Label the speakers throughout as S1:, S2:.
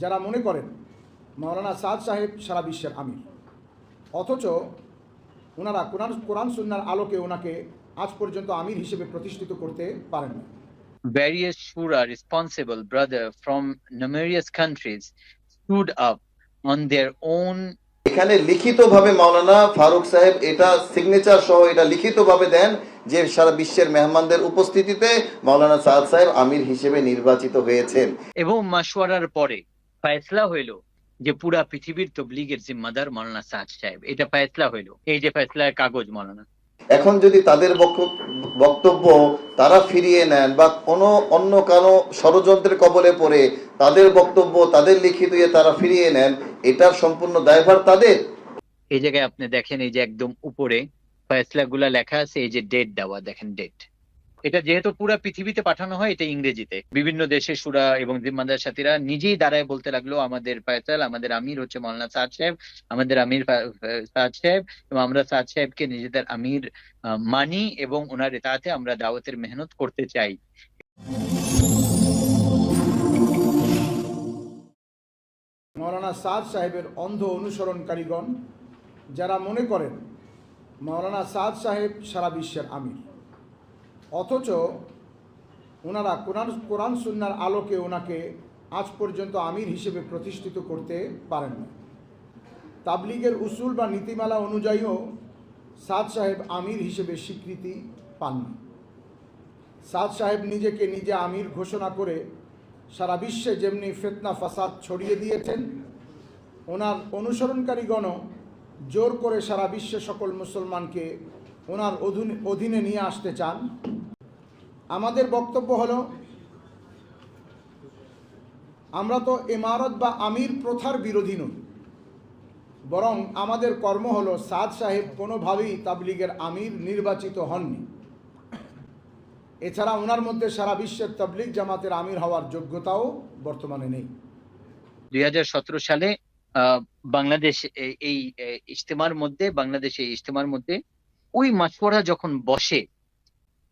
S1: যারা মনে করেন মাওলানা সাদ সাহেব সারা বিশ্বের আমির। অথচ ওনারা কোরআন কোরআন সুন্নার আলোকে ওনাকে আজ পর্যন্ত আমির হিসেবে প্রতিষ্ঠিত করতে পারেন না
S2: various shura responsible brother from numerous countries stood up on their own
S3: এখানে লিখিতভাবে মাওলানা ফারুক সাহেব এটা সিগনেচার সহ এটা লিখিতভাবে দেন যে সারা বিশ্বের মেহমানদের উপস্থিতিতে মাওলানা সাদ সাহেব আমির হিসেবে নির্বাচিত হয়েছেন।
S2: এবং মাসওয়ারার পরে ফয়সলা হইল যে পুরা পৃথিবীর তবলিগের জিম্মাদার মৌলানা সাদ সাহেব এটা ফয়সলা হইল। এই যে ফয়সলার কাগজ মৌলানা।
S3: এখন যদি তাদের বক্তব্য তারা ফিরিয়ে নেন বা কোনো অন্য কারও ষড়যন্ত্রের কবলে পড়ে তাদের বক্তব্য তাদের লিখিত ইয়ে তারা ফিরিয়ে নেন এটার সম্পূর্ণ দায়ভার তাদের?
S2: এই জায়গায় আপনি দেখেন এই যে একদম উপরে ফয়সলা গুলা লেখা আছে এই যে ডেট দেওয়া দেখেন ডেট এটা যেহেতু পুরা পৃথিবীতে পাঠানো হয়, এটা ইংরেজিতে। বিভিন্ন দেশের সুরা এবং জিম্মাদার সাথীরা নিজেই দাঁড়ায় বলতে লাগল, আমাদের ফয়সাল, আমাদের আমির হচ্ছে মৌলানা সাদ সাহেব, আমাদের আমির সাদ সাহেব এবং আমরা সাদ সাহেবকে নিজেদের আমির মানি এবং ওনার এতাতে আমরা দাওয়াতের মেহনত করতে চাই।
S1: মাওলানা সাদ সাহেবের অন্ধ অনুসরণকারীগণ, যারা মনে করেন মাওলানা সাদ সাহেব সারা বিশ্বের আমির অথচ ওনারা কোরআন কোরআন সুন্নার আলোকে ওনাকে আজ পর্যন্ত আমির হিসেবে প্রতিষ্ঠিত করতে পারেন না তাবলিগের উসুল বা নীতিমালা অনুযায়ীও সাদ সাহেব আমির হিসেবে স্বীকৃতি পাননি সাদ সাহেব নিজেকে নিজে আমির ঘোষণা করে সারা বিশ্বে যেমনি ফেতনা, ফাসাদ ছড়িয়ে দিয়েছেন, ওনার অনুসরণকারীগণও জোর করে সারা বিশ্বে সকল মুসলমানকে ওনার অধীনে অধীনে নিয়ে আসতে চান। আমাদের বক্তব্য হলো, আমরা তো ইমারত বা আমির প্রথার বিরোধী নই, বরং আমাদের কর্ম হলো সাদ সাহেব কোনোভাবেই তাবলিগের আমির নির্বাচিত হননি। এছাড়া ওনার মধ্যে সারা বিশ্বের তাবলিগ জামাতের আমির হওয়ার যোগ্যতাও বর্তমানে নেই।
S2: দুই হাজার সতেরো সালে বাংলাদেশ এই ইজতেমার মধ্যে, বাংলাদেশে ইজতেমার মধ্যে ওই মাছকড়া যখন বসে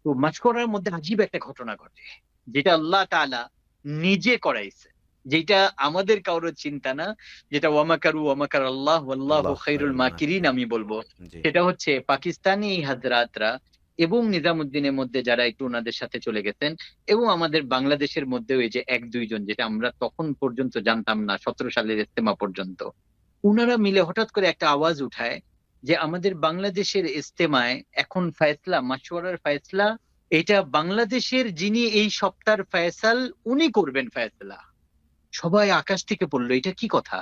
S2: তো মাছকড়ার মধ্যে আজীব একটা ঘটনা ঘটে যেটা আল্লাহ তালা নিজে করাইছে। যেটা আমাদের কারোর চিন্তা না যেটা ওয়ামাকারু ওয়ামাকার আল্লাহ আল্লাহ খাইরুল মাকিরিন আমি বলব। সেটা হচ্ছে পাকিস্তানি হাজরাতরা এবং নিজামুদ্দিনের মধ্যে যারা একটু ওনাদের সাথে চলে গেছেন এবং আমাদের বাংলাদেশের মধ্যেও এই যে এক দুইজন যেটা আমরা তখন পর্যন্ত জানতাম না সতেরো সালের ইস্তেমা পর্যন্ত উনারা মিলে হঠাৎ করে একটা আওয়াজ উঠায় যে আমাদের বাংলাদেশের ইস্তেমায় এখন ফয়সলা মাসওয়ারার ফয়সলা এটা বাংলাদেশের যিনি এই সপ্তাহের ফয়সাল উনি করবেন ফয়সলা। সবাই আকাশ থেকে পড়ল এটা কি কথা?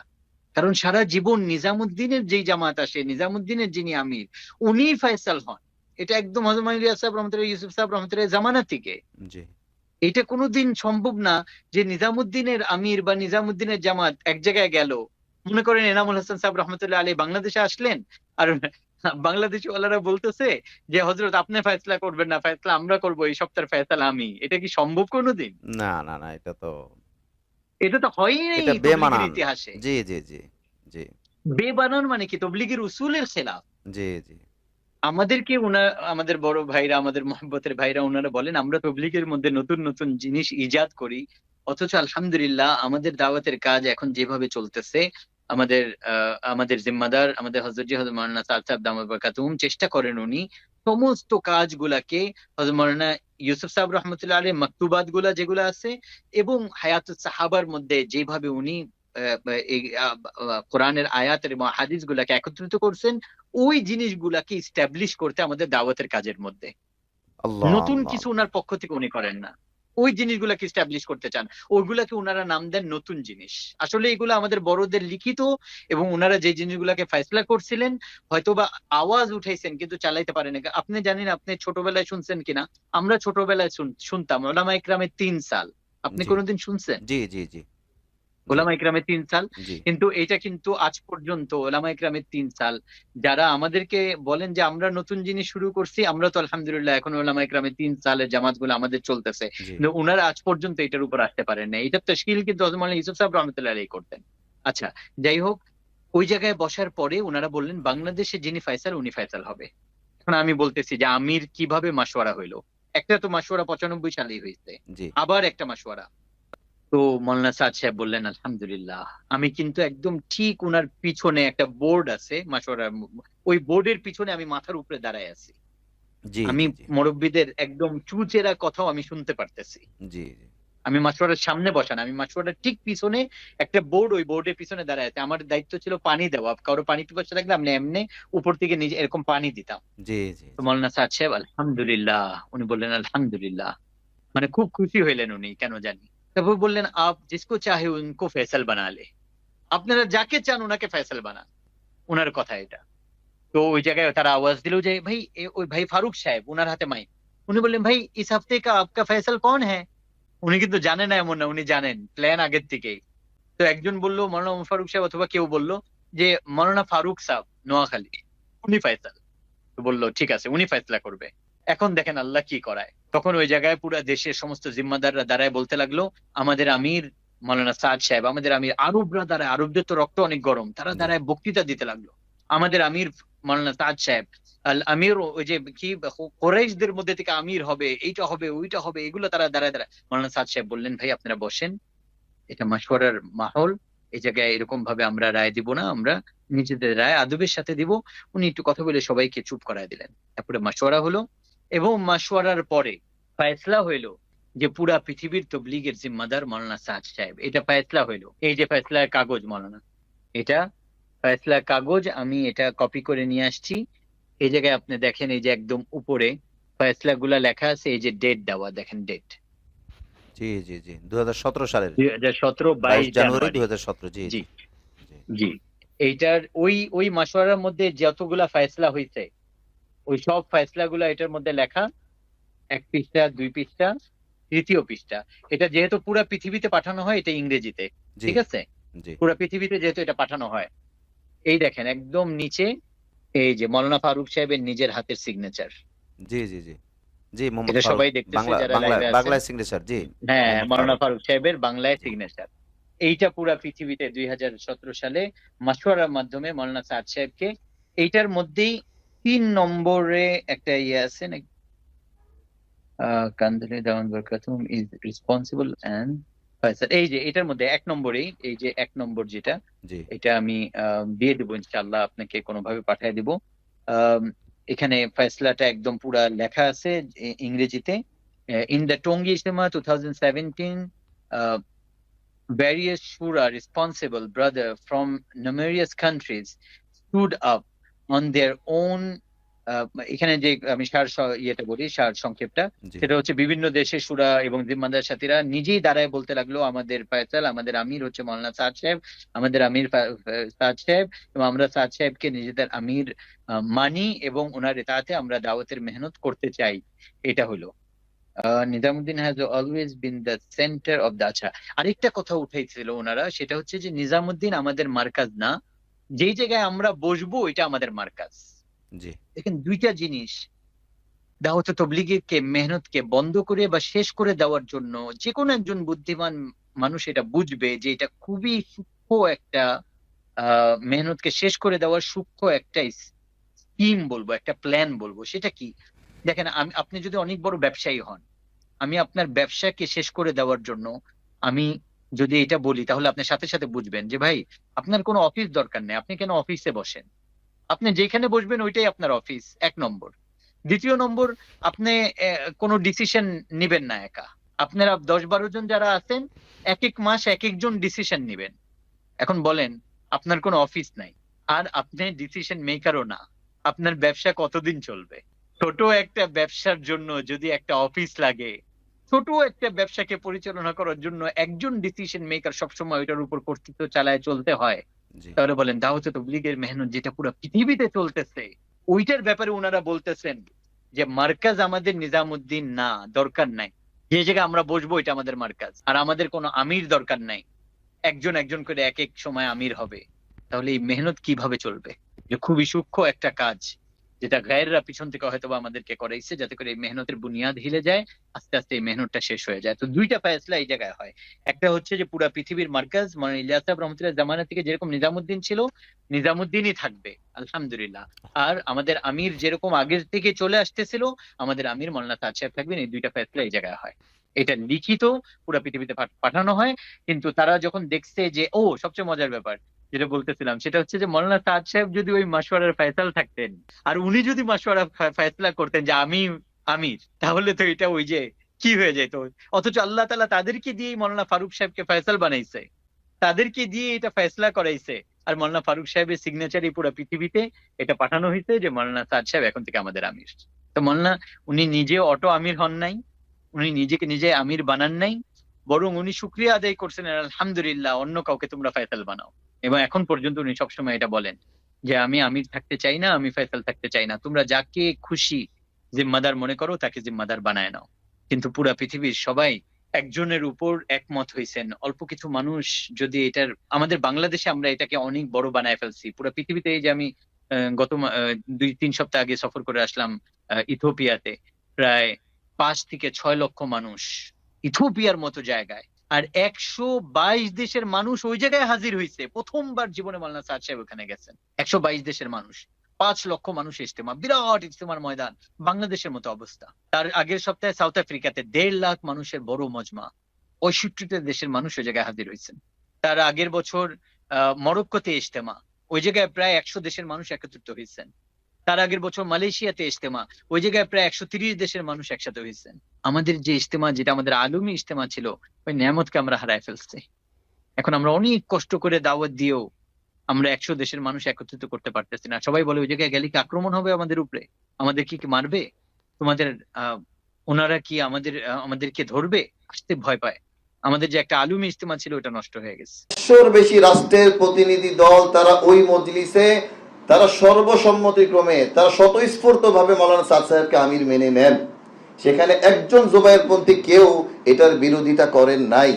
S2: কারণ সারা জীবন নিজামুদ্দিনের যেই জামাত আসে নিজামুদ্দিনের যিনি আমির উনি ফয়সাল হন। এটা একদম ইলিয়াস সাহেব রহমতুল্লাহ ইউসুফ সাহেব রহমতুল্লাহ জামানা থেকে এটা কোনোদিন সম্ভব না যে নিজামুদ্দিনের আমির বা নিজামুদ্দিনের জামাত এক জায়গায় গেল মনে করেন এনামুল হাসান সাহেব রহমতুল্লাহ আলী বাংলাদেশে আসলেন আর বাংলাদেশি ওয়ালারা বলতেছে যে হজরত আপনি ফয়সলা করবেন না ফয়সলা আমরা করব এই সপ্তাহের ফয়সালা আমি। এটা কি সম্ভব কোনোদিন?
S4: না না না এটা তো
S2: এটা তো হয়ই নাই ইতিহাসে।
S4: জি জি জি জি।
S2: বেবানান মানে কি? তবলিগের উসুলের খেলাফ।
S4: জি জি।
S2: আমাদেরকে ওনার আমাদের বড় ভাইরা আমাদের মহব্বতের ভাইরা ওনারা বলেন আমরা তবলিগের মধ্যে নতুন নতুন জিনিস ইজাদ করি অথচ আলহামদুলিল্লাহ আমাদের দাওয়াতের কাজ এখন যেভাবে চলতেছে আমাদের আমাদের জিম্মাদার আমাদের হজরত হজরত মৌলানা সাদ সাহেব দামাত বরকাতুহুম চেষ্টা করেন উনি সমস্ত কাজগুলাকে হজরত মৌলানা ইউসুফ সাহেব রহমতুল্লাহ আলী মাকতুবাতগুলা যেগুলো আছে এবং হায়াত সাহাবার মধ্যে যেভাবে উনি কোরআনের আয়াত এবং হাদিস গুলাকে একত্রিত করছেন ওই জিনিসগুলাকে ইস্টাবলিশ করতে আমাদের দাওয়াতের কাজের মধ্যে। নতুন কিছু ওনার পক্ষ থেকে উনি করেন না। ওই জিনিসগুলাকে স্টাবলিশ করতে চান। ওইগুলাকে ওনারা নাম দেন নতুন জিনিস। আসলে এগুলো আমাদের বড়দের লিখিত এবং ওনারা যে জিনিসগুলাকে ফয়সলা করছিলেন হয়তোবা আওয়াজ উঠাইছেন কিন্তু চালাইতে পারেন না আপনি জানেন আপনি ছোটবেলায় শুনছেন কিনা? আমরা ছোটবেলায় শুন- শুনতাম ওলামা ইকরামের তিন সাল। আপনি কোনোদিন শুনছেন?
S4: জি জি জি।
S2: ওলামা ইকরামের তিন সাল কিন্তু এটা কিন্তু আজ পর্যন্ত ওলামা ইকরামের তিন সাল যারা আমাদেরকে বলেন যে আমরা নতুন জিনিস শুরু করছি আমরা তো আলহামদুলিল্লাহ এখন ওলামা ইকরামের তিন সালের জামাতগুলো আমাদের চলতেছে। কিন্তু ওনারা আজ পর্যন্ত এটার উপর আসতে পারেন না এটা তশকিল কিন্তু হজরত ইউসুফ সাহেব রহমতুল্লাহ আলী করতেন। আচ্ছা যাই হোক ওই জায়গায় বসার পরে ওনারা বললেন বাংলাদেশে যিনি ফাইসাল উনি ফাইসাল হবে। এখন আমি বলতেছি যে আমির কীভাবে মাসোয়ারা হইল? একটা তো মাসোয়ারা পঁচানব্বই সালেই হয়েছে আবার একটা মাসোয়ারা তো মৌলানা সাদ সাহেব বললেন আলহামদুলিল্লাহ। আমি কিন্তু একদম ঠিক ওনার পিছনে একটা বোর্ড আছে মাসোয়ারা ওই বোর্ডের পিছনে আমি মাথার উপরে দাঁড়ায় আছি। আমি মুরব্বীদের একদম চুচেরা কথাও আমি শুনতে পারতেছি।
S4: জি
S2: আমি মাসোয়ারার সামনে বসান আমি মাসোয়ারার ঠিক পিছনে একটা বোর্ড ওই বোর্ডের পিছনে দাঁড়ায় আছে। আমার দায়িত্ব ছিল পানি দেওয়া। কারও পানি পিপাসা লাগলে আমি এমনি উপর থেকে নিজে এরকম পানি দিতাম।
S4: জি জি
S2: মৌলানা সাহেব আলহামদুলিল্লাহ। উনি বললেন আলহামদুলিল্লাহ। মানে খুব খুশি হইলেন উনি কেন জানি। তারপর বললেন আপ জিসকো চাহে উনকো ফেসল বানালে আপনারা যাকে চান ওনাকে ফেসল বানান ওনার কথা এটা তো ওই জায়গায় তারা আওয়াজ দিল যে ভাই এ ওই ভাই ফারুক সাহেব ওনার হাতে মাইক উনি বললেন ভাই ইস হফতে কা আপকা ফেসল কোন হ্যাঁ উনি কিন্তু জানেন না এমন না উনি জানেন প্ল্যান আগের থেকেই তো একজন বলল মৌলানা ওমর ফারুক সাহেব অথবা কেউ বলল যে মৌলানা ফারুক সাহেব নোয়াখালী উনি ফয়সাল তো বলল ঠিক আছে উনি ফয়সলা করবে এখন দেখেন আল্লাহ কি করায়। তখন ওই জায়গায় পুরো দেশের সমস্ত জিম্মাদাররা দাঁড়ায় বলতে লাগল আমাদের আমির মৌলানা সাদ সাহেব আমাদের আমির আরবরা দাঁড়ায় আরবদের তো রক্ত অনেক গরম। তারা দাঁড়ায় বক্তৃতা দিতে লাগল। আমাদের আমির মৌলানা সাদ সাহেব আল আমির ওই যে কি কোরাইশদের মধ্যে থেকে আমির হবে এইটা হবে ওইটা হবে এগুলো তারা দাঁড়ায় দাঁড়ায়। মৌলানা সাদ সাহেব বললেন ভাই আপনারা বসেন। এটা মাসওয়ারার মাহল এই জায়গায় এরকম ভাবে আমরা রায় দিব না আমরা নিজেদের রায় আদবের সাথে দিব। উনি একটু কথা বলে সবাইকে চুপ করায় দিলেন। তারপরে মাসওয়ারা হলো এবং মাসওয়ারার পরে ফায়সলা হইল যে পুরা পৃথিবীর তবলিগের জিম্মাদার মৌলানা সাদ সাহেব এটা ফায়সলা হইল। এই যে ফায়সলার কাগজ মৌলানা এটা ফায়সলার কাগজ আমি এটা কপি করে নিয়ে আসছি। এই জায়গায় আপনি দেখেন এই যে একদম উপরে ফয়সলা গুলা লেখা আছে এই যে ডেট দেওয়া দেখেন ডেট
S4: জি জি জি দু সালের
S2: দুই হাজার সতেরো
S4: বাইশ জানুয়ারি
S2: জানুয়ারি।
S4: দু হাজার সতেরো জি জি।
S2: জি। জি। এইটার ওই ওই মাসওয়ারার মধ্যে যতগুলা ফয়সলা হয়েছে ওই সব ফয়সলা গুলা এটার মধ্যে লেখা এক পৃষ্ঠা দুই পৃষ্ঠা তৃতীয় পৃষ্ঠা। এটা যেহেতু পুরা পৃথিবীতে পাঠানো হয় এটা ইংরেজিতে। ঠিক আছে? পুরা পৃথিবীতে যেহেতু এটা পাঠানো হয়। এই দেখেন একদম নিচে এই যে মৌলানা ফারুক সাহেবের নিজের হাতের সিগনেচার
S4: জি জি জি। জি মোহাম্মদ
S2: এটা সবাই দেখতেছে যারা
S4: বাংলায় সিগনেচার জি।
S2: হ্যাঁ মৌলানা
S4: ফারুক।
S2: সাহেবের বাংলায় সিগনেচার এইটা পুরা পৃথিবীতে দুই হাজার সতেরো সালে মাসওয়ারার মাধ্যমে মৌলানা সাদ সাহেবকে এইটার মধ্যেই তিন নম্বরে একটা ইয়ে আছে নাকি? কান্দলে দাওয়ান বরকাতুম ইজ রেসপন্সিবল এন্ড এই যে এটার মধ্যে এক নম্বরেই এই যে এক নম্বর যেটা এটা আমি দিয়ে দেবো ইনশাআল্লাহ আপনাকে কোনোভাবে পাঠিয়ে দিব। এখানে ফয়সলাটা একদম পুরা লেখা আছে ইংরেজিতে। In the Tongi Ijtema two thousand seventeen various shura responsible brother from numerous countries stood up their own ah, এখানে যে আমি সার ইয়েটা বলি সার সংক্ষেপটা সেটা হচ্ছে বিভিন্ন দেশের সুরা এবং জিম্মাদার সাথীরা নিজেই দাঁড়ায় বলতে লাগল আমাদের ফয়সাল আমাদের আমির হচ্ছে মৌলানা সাদ সাহেব আমাদের আমির সাদ সাহেব এবং আমরা সাদ সাহেবকে নিজেদের আমির মানি এবং ওনার এতাতে আমরা দাওয়াতের মেহনত করতে চাই। এটা হলো। Nizamuddin has always been the center of the আচ্ছা আরেকটা কথা উঠাইছিল ওনারা সেটা হচ্ছে যে নিজামুদ্দিন আমাদের মার্কাজ না যেই জায়গায় আমরা বসবো ওইটা আমাদের মার্কাজ।
S4: জি।
S2: দেখেন দুইটা জিনিস দাওয়াত তবলিগেরকে মেহনতকে বন্ধ করে বা শেষ করে দেওয়ার জন্য যে কোনো একজন বুদ্ধিমান মানুষ এটা বুঝবে যে এটা খুবই সূক্ষ্ম একটা আহ মেহনতকে শেষ করে দেওয়ার সূক্ষ্ম একটা স্কিম বলব একটা প্ল্যান বলব। সেটা কি? দেখেন আমি আপনি যদি অনেক বড় ব্যবসায়ী হন আমি আপনার ব্যবসাকে শেষ করে দেওয়ার জন্য আমি যদি এটা বলি, তাহলে আপনি সাথে সাথে বুঝবেন যে, ভাই, আপনার কোনো অফিস দরকার নেই। আপনি কেন অফিসে বসেন? আপনি যেখানে বসবেন, ওইটাই আপনার অফিস, এক নম্বর। দ্বিতীয় নম্বর, আপনি কোনো ডিসিশন নিবেন না একা। আপনারা দশ বারো জন যারা আছেন, এক এক মাস এক একজন ডিসিশন নিবেন। এখন বলেন, আপনার কোনো অফিস নাই। আর আপনি ডিসিশন মেকারও না। আপনার ব্যবসা কতদিন চলবে? ছোট একটা ব্যবসার জন্য যদি একটা অফিস লাগে ছোট একটা ব্যবসাকে পরিচালনা করার জন্য একজন ডিসিশন মেকার সবসময় ওইটার উপর কর্তৃত্ব চালায় চলতে হয়। তাহলে বলেন দাওয়াত তবলিগের মেহনত যেটা পুরো পৃথিবীতে চলতেছে ওইটার ব্যাপারে ওনারা বলতেছেন যে মার্কাজ আমাদের নিজামুদ্দিন না দরকার নাই। যে জায়গায় আমরা বসবো এটা আমাদের মার্কাজ। আর আমাদের কোনো আমির দরকার নাই। একজন একজন করে এক এক সময় আমির হবে। তাহলে এই মেহনত কীভাবে চলবে? যে খুবই সূক্ষ্ম একটা কাজ। যেটা গায়েররা পিছন থেকে হয়তো আমাদেরকে করাইছে, যাতে করে এই মেহনতের বুনিয়াদ হিলে যায়, আস্তে আস্তে এই মেহনতটা শেষ হয়ে যায়। তো দুইটা ফয়সলা এই জায়গায় হয়। একটা হচ্ছে যে পুরা পৃথিবীর মার্কাজ মানে ইলিয়াস সাহেব রহমতুল্লাহ জামানা থেকে যেরকম নিজামুদ্দিন ছিল, নিজামুদ্দিনই থাকবে, আলহামদুলিল্লাহ। আর আমাদের আমির যেরকম আগের থেকে চলে আসতেছিল, আমাদের আমির মৌলানা সাদ সাহেব থাকবেন, এই দুইটা ফেসলা এই জায়গায় হয়। এটা লিখিত, পুরা পৃথিবীতে পাঠানো হয়, কিন্তু তারা যখন দেখছে যে, ও, সবচেয়ে মজার ব্যাপার যেটা বলতেছিলাম, সেটা হচ্ছে যে মৌলানা সাদ সাহেব যদি ওই মাসওয়ারার ফয়সাল থাকতেন, আর উনি যদি মাসওয়ারা ফা- ফয়সালা করতেন যে আমি আমির, তাহলে তো এটা ওই যে কি হয়ে যেত? অথচ আল্লাহ তালা তাদেরকে দিয়েই মৌলানা ফারুক সাহেবকে ফয়সাল বানাইছে। তাদেরকে দিয়ে এটা ফয়সলা করাইছে। আর মৌলানা ফারুক সাহেবের সিগনেচার এই পুরো পৃথিবীতে এটা পাঠানো হয়েছে যে মৌলানা সাদ সাহেব এখন থেকে আমাদের আমির। তো মৌলানা, উনি নিজে অটো আমির হন নাই, উনি নিজেকে নিজে আমির বানান নাই, বরং উনি শুক্রিয়া আদায় করছেন, আলহামদুলিল্লাহ, অন্য কাউকে তোমরা ফয়সাল বানাও। এবং এখন পর্যন্ত উনি সবসময় এটা বলেন যে, আমি আমির থাকতে চাই না, আমি ফয়সাল থাকতে চাই না। তোমরা যাকে খুশি জিম্মাদার মনে করো, তাকে জিম্মাদার বানায় নাও। কিন্তু পুরা পৃথিবীর সবাই একজনের উপর একমত হয়েছেন অল্প কিছু মানুষ যদি এটার, আমাদের বাংলাদেশে আমরা এটাকে অনেক বড় বানায় ফেলছি। পুরো পৃথিবীতে এই যে আমি গত দুই, তিন সপ্তাহ আগে সফর করে আসলাম ইথোপিয়াতে প্রায় পাঁচ থেকে ছয় লক্ষ মানুষ ইথোপিয়ার মতো জায়গায় আর একশো বাইশ দেশের মানুষ ওই জায়গায় হাজির হয়েছে। প্রথমবার জীবনে মাল্লা সাদ সাহেব ওখানে গেছেন। একশো বাইশ দেশের মানুষ। পাঁচ লক্ষ মানুষ ইজতেমা। বিরাট ইজতেমার ময়দান। বাংলাদেশের মতো অবস্থা। তার আগের সপ্তাহে সাউথ আফ্রিকাতে দেড় লাখ মানুষের বড় মজমা। পঁয়ষট্টিটা দেশের মানুষ ওই জায়গায় হাজির হয়েছেন। তার আগের বছর মরক্কোতে ইজতেমা। ওই জায়গায় প্রায় একশো দেশের মানুষ একত্রিত হয়েছেন। তার আগের বছর মালয়েশিয়াতে ইজতেমা। ওই জায়গায় প্রায় একশো তিরিশ দেশের মানুষ একসাথে হয়েছেন। আমাদের যে ইজতেমা, যেটা আমাদের আলমী ইজতেমা ছিল, ওই নিয়ামতকে আমরা হারায় ফেলছি। এখন আমরা অনেক কষ্ট করে দাওয়াত দিয়েও আমরা একশো দেশের মানুষ একত্রিত করতে পারতেছি না। সবাই বলে, ওই জায়গায় গেলে কি আক্রমণ হবে আমাদের উপরে? আমাদের কি মারবে? তোমাদের ওনারা কি আমাদের আমাদেরকে ধরবে? আসতে ভয় পায়। আমাদের যে একটা আলুমি ইস্তেমা ছিল, ওটা নষ্ট হয়ে গেছে।
S3: বেশি রাষ্ট্রের প্রতিনিধি দল তারা ওই মজলিসে, তারা সর্বসম্মতিক্রমে, তারা স্বতঃস্ফূর্ত ভাবে মৌলানা সাদ সাহেবকে আমির মেনে নেন। সেখানে একজন জোবায়েরপন্থী কেউ এটার বিরোধিতা করেন নাই।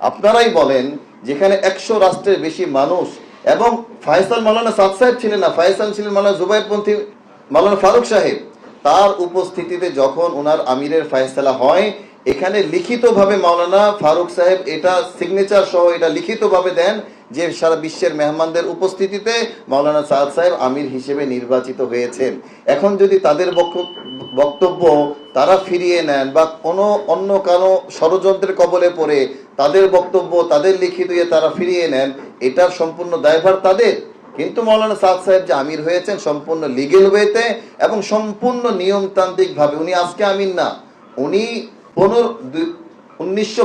S3: আপনারাই বলেন, যেখানে একশো রাষ্ট্রের বেশি মানুষ এবং ফায়সাল মালানা সাদ সাহেব ছিলেন না, ফায়সাল ছিলেন মৌলানা জুবাইরপন্থী মালানা ফারুক সাহেব। তার উপস্থিতিতে যখন ওনার আমিরের ফায়সালা হয়, এখানে লিখিতভাবে মাওলানা ফারুক সাহেব এটা সিগনেচার সহ এটা লিখিতভাবে দেন যে সারা বিশ্বের মেহমানদের উপস্থিতিতে মাওলানা সাদ সাহেব আমির হিসেবে নির্বাচিত হয়েছেন। এখন যদি তাদের বক্তব্য তারা ফিরিয়ে নেন বা কোনো অন্য কারও ষড়যন্ত্রের কবলে পড়ে তাদের বক্তব্য, তাদের লিখিত দিয়ে তারা ফিরিয়ে নেন এটার সম্পূর্ণ দায়ভার তাদের। কিন্তু মৌলানা সাদ সাহেব যে আমির হয়েছেন সম্পূর্ণ লিগেল ওয়েতে এবং সম্পূর্ণ নিয়মতান্ত্রিকভাবে, উনি আজকে আমির না, উনি পনেরো উনিশশো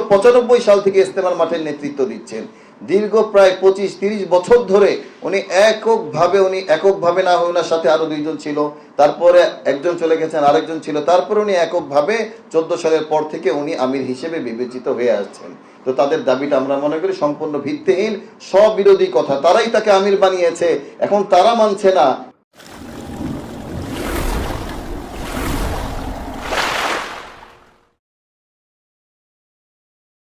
S3: সাল থেকে ইস্তেমার মাঠের নেতৃত্ব দিচ্ছেন। দীর্ঘ প্রায় পঁচিশ, তিরিশ বছর ধরে উনি এককভাবে উনি এককভাবে না হয় ওনার সাথে আরও দুইজন ছিল। তারপরে একজন চলে গেছেন, আরেকজন ছিল। তারপরে উনি এককভাবে চোদ্দ সালের পর থেকে উনি আমির হিসেবে বিবেচিত হয়ে আসছেন। তো তাদের দাবিটা আমরা মনে করি সম্পূর্ণ ভিত্তিহীন, স্ববিরোধী কথা। তারাই তাকে আমির বানিয়েছে। এখন তারা মানছে না